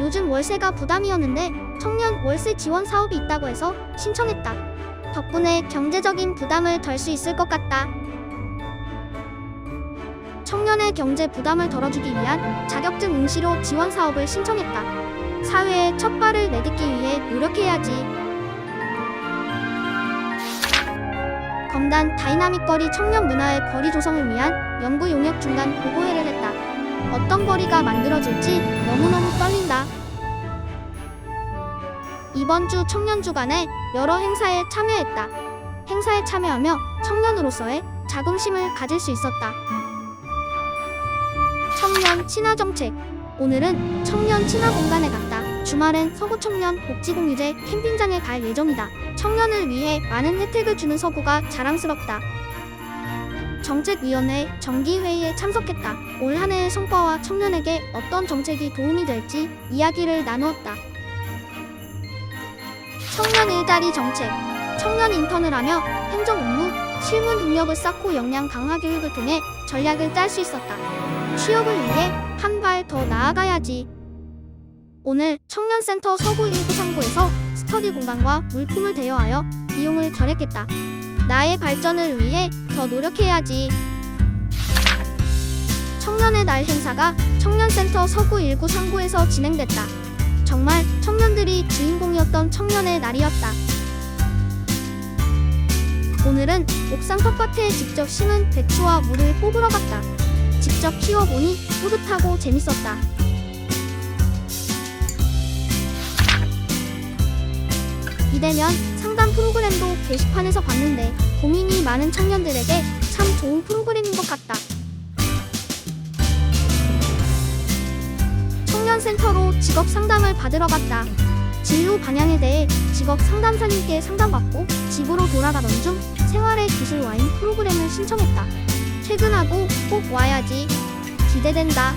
요즘 월세가 부담이었는데 청년 월세 지원 사업이 있다고 해서 신청했다. 덕분에 경제적인 부담을 덜 수 있을 것 같다. 청년의 경제 부담을 덜어주기 위한 자격증 응시로 지원 사업을 신청했다. 사회에 첫 발을 내딛기 위해 노력해야지. 검단 다이나믹 거리 청년 문화의 거리 조성을 위한 연구 용역 중간 보고회를 했다. 어떤 거리가 만들어질지 너무 이번 주 청년 주간에 여러 행사에 참여했다. 행사에 참여하며 청년으로서의 자긍심을 가질 수 있었다. 청년 친화 정책. 오늘은 청년 친화 공간에 갔다. 주말엔 서구 청년 복지공유제 캠핑장에 갈 예정이다. 청년을 위해 많은 혜택을 주는 서구가 자랑스럽다. 정책위원회 정기회의에 참석했다. 올 한 해의 성과와 청년에게 어떤 정책이 도움이 될지 이야기를 나누었다. 청년 일자리 정책. 청년 인턴을 하며 행정 업무, 실무 능력을 쌓고 역량 강화 교육을 통해 전략을 짤 수 있었다. 취업을 위해 한 발 더 나아가야지. 오늘 청년센터 서구 1구 상고에서 스터디 공간과 물품을 대여하여 비용을 절약했다. 나의 발전을 위해 더 노력해야지. 청년의 날 행사가 청년센터 서구 1구 상고에서 진행됐다. 정말 청년들이 주인공이었던 청년의 날이었다. 오늘은 옥상 텃밭에 직접 심은 배추와 물을 뽑으러 갔다. 직접 키워보니 뿌듯하고 재밌었다. 이대면 상담 프로그램도 게시판에서 봤는데 고민이 많은 청년들에게 참 좋은 프로그램인 것 같다. 청년센터로 직업 상담을 받으러 갔다. 진로 방향에 대해 직업 상담사님께 상담받고 집으로 돌아가던 중 생활의 기술 와인 프로그램을 신청했다. 퇴근하고 꼭 와야지. 기대된다.